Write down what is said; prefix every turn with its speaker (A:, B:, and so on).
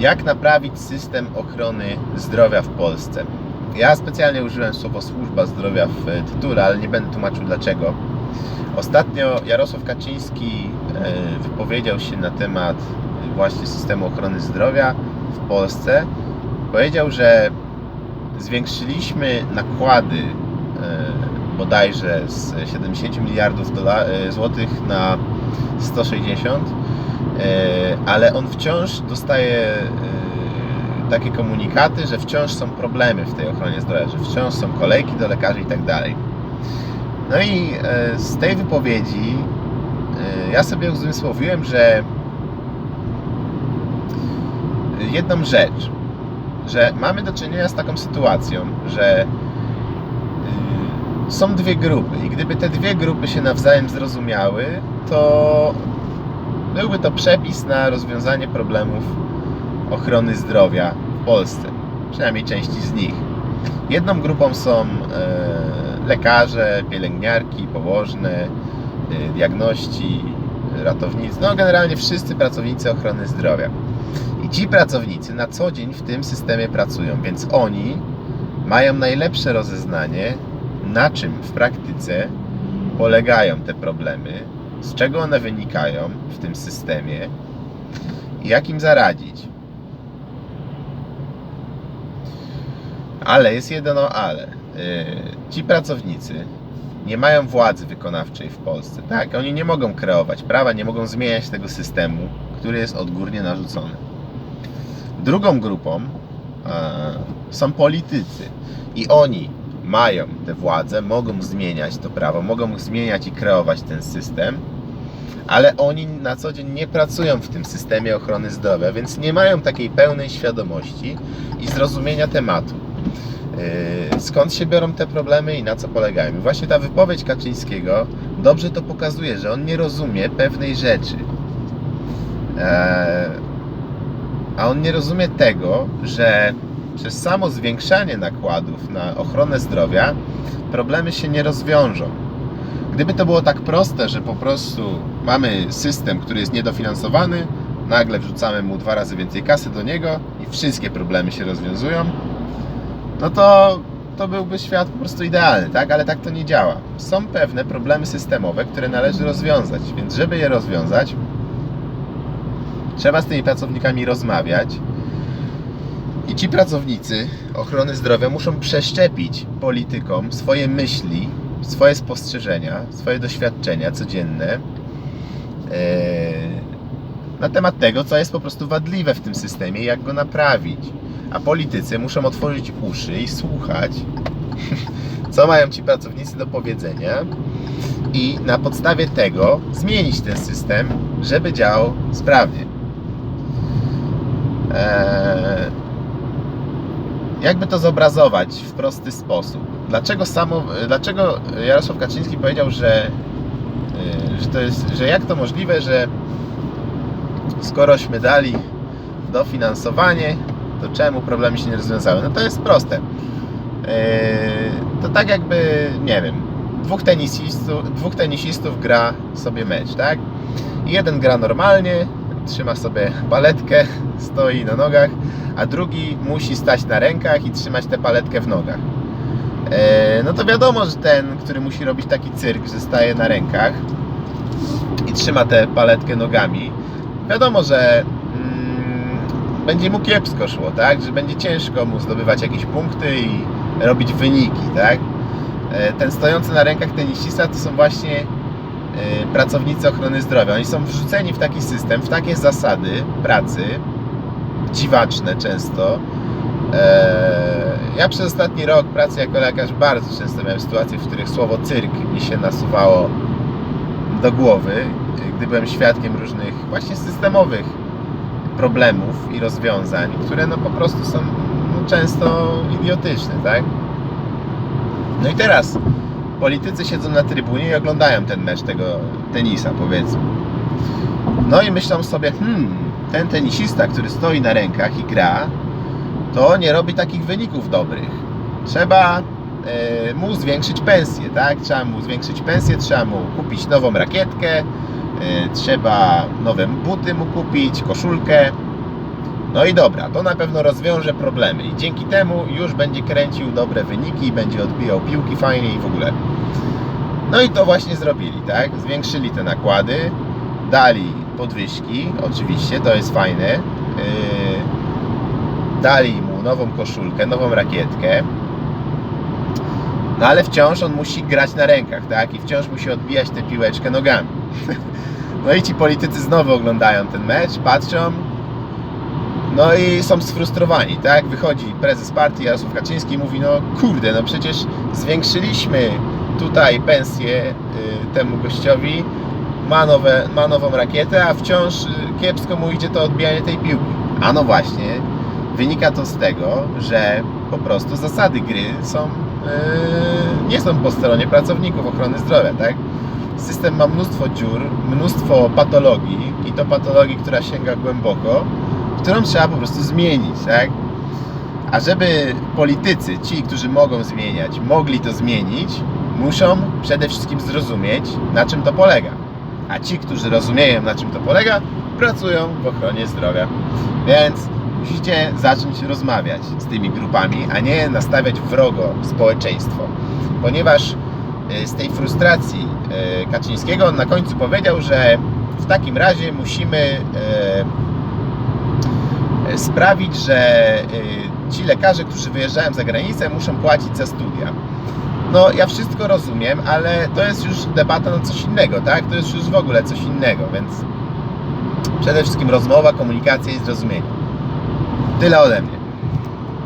A: Jak naprawić system ochrony zdrowia w Polsce? Ja specjalnie użyłem słowo służba zdrowia w tytule, ale nie będę tłumaczył dlaczego. Ostatnio Jarosław Kaczyński e, wypowiedział się na temat właśnie systemu ochrony zdrowia w Polsce. Powiedział, że zwiększyliśmy nakłady e, bodajże z 70 miliardów e, złotych na 160, e, ale on wciąż dostaje e, takie komunikaty, że wciąż są problemy w tej ochronie zdrowia, że wciąż są kolejki do lekarzy i tak dalej. No i e, z tej wypowiedzi e, ja sobie uzmysłowiłem, że jedną rzecz, że mamy do czynienia z taką sytuacją, że są dwie grupy i gdyby te dwie grupy się nawzajem zrozumiały, to byłby to przepis na rozwiązanie problemów ochrony zdrowia w Polsce, przynajmniej części z nich. Jedną grupą są e, lekarze, pielęgniarki, położne, e, diagności, ratownicy, no generalnie wszyscy pracownicy ochrony zdrowia. I ci pracownicy na co dzień w tym systemie pracują, więc oni mają najlepsze rozeznanie, na czym w praktyce polegają te problemy, z czego one wynikają w tym systemie i jak im zaradzić. Ale jest jedno ale. Yy, Ci pracownicy nie mają władzy wykonawczej w Polsce. Tak, oni nie mogą kreować prawa, nie mogą zmieniać tego systemu, który jest odgórnie narzucony. Drugą grupą są politycy i oni mają tę władzę, mogą zmieniać to prawo, mogą zmieniać i kreować ten system, ale oni na co dzień nie pracują w tym systemie ochrony zdrowia, więc nie mają takiej pełnej świadomości i zrozumienia tematu. Yy, Skąd się biorą te problemy i na co polegają? I właśnie ta wypowiedź Kaczyńskiego dobrze to pokazuje, że on nie rozumie pewnej rzeczy. Eee, a on nie rozumie tego, że przez samo zwiększanie nakładów na ochronę zdrowia problemy się nie rozwiążą. Gdyby to było tak proste, że po prostu mamy system, który jest niedofinansowany, nagle wrzucamy mu dwa razy więcej kasy do niego i wszystkie problemy się rozwiązują, no to, to byłby świat po prostu idealny, tak? Ale tak to nie działa. Są pewne problemy systemowe, które należy rozwiązać, więc żeby je rozwiązać, trzeba z tymi pracownikami rozmawiać. I ci pracownicy ochrony zdrowia muszą przeszczepić politykom swoje myśli, swoje spostrzeżenia, swoje doświadczenia codzienne e, na temat tego, co jest po prostu wadliwe w tym systemie i jak go naprawić. A politycy muszą otworzyć uszy i słuchać, co mają ci pracownicy do powiedzenia i na podstawie tego zmienić ten system, żeby działał sprawnie. Eee, jakby to zobrazować w prosty sposób? Dlaczego, samo, dlaczego Jarosław Kaczyński powiedział, że, yy, że, to jest, że jak to możliwe, że skorośmy dali dofinansowanie, to czemu problemy się nie rozwiązały? No to jest proste. Yy, to tak jakby, nie wiem, dwóch tenisistów, dwóch tenisistów gra sobie mecz, tak? Jeden gra normalnie, trzyma sobie paletkę, stoi na nogach, a drugi musi stać na rękach i trzymać tę paletkę w nogach. E, No to wiadomo, że ten, który musi robić taki cyrk, że staje na rękach i trzyma tę paletkę nogami, wiadomo, że mm, będzie mu kiepsko szło, tak? Że będzie ciężko mu zdobywać jakieś punkty i robić wyniki, tak? E, Ten stojący na rękach tenisista to są właśnie pracownicy ochrony zdrowia. Oni są wrzuceni w taki system, w takie zasady pracy, dziwaczne często. Eee, Ja przez ostatni rok pracy jako lekarz bardzo często miałem sytuacje, w których słowo cyrk mi się nasuwało do głowy, gdy byłem świadkiem różnych właśnie systemowych problemów i rozwiązań, które no po prostu są no, często idiotyczne, tak? No i teraz politycy siedzą na trybunie i oglądają ten mecz tego tenisa, powiedzmy. No i myślą sobie, hmm, ten tenisista, który stoi na rękach i gra, to nie robi takich wyników dobrych. Trzeba e, mu zwiększyć pensję, tak? Trzeba mu zwiększyć pensję, trzeba mu kupić nową rakietkę, e, trzeba nowe buty mu kupić, koszulkę. No i dobra, to na pewno rozwiąże problemy i dzięki temu już będzie kręcił dobre wyniki, będzie odbijał piłki fajnie i w ogóle. No i to właśnie zrobili, tak? Zwiększyli te nakłady, dali podwyżki, oczywiście, to jest fajne. Yy, dali mu nową koszulkę, nową rakietkę. No ale wciąż on musi grać na rękach, tak? I wciąż musi odbijać tę piłeczkę nogami. No i ci politycy znowu oglądają ten mecz, patrzą, no i są sfrustrowani, tak? Wychodzi prezes partii Jarosław Kaczyński i mówi, no kurde, no przecież zwiększyliśmy tutaj pensję y, temu gościowi, ma, nowe, ma nową rakietę, a wciąż y, kiepsko mu idzie to odbijanie tej piłki. A no właśnie, wynika to z tego, że po prostu zasady gry są, y, nie są po stronie pracowników ochrony zdrowia, tak? System ma mnóstwo dziur, mnóstwo patologii i to patologii, która sięga głęboko, którą trzeba po prostu zmienić, tak? A żeby politycy, ci, którzy mogą zmieniać, mogli to zmienić, muszą przede wszystkim zrozumieć, na czym to polega. A ci, którzy rozumieją, na czym to polega, pracują w ochronie zdrowia. Więc musicie zacząć rozmawiać z tymi grupami, a nie nastawiać wrogo społeczeństwo. Ponieważ e, z tej frustracji e, Kaczyńskiego on na końcu powiedział, że w takim razie musimy e, sprawić, że y, ci lekarze, którzy wyjeżdżają za granicę, muszą płacić za studia. No, ja wszystko rozumiem, ale to jest już debata na coś innego, tak? To jest już w ogóle coś innego, więc przede wszystkim rozmowa, komunikacja i zrozumienie. Tyle ode mnie.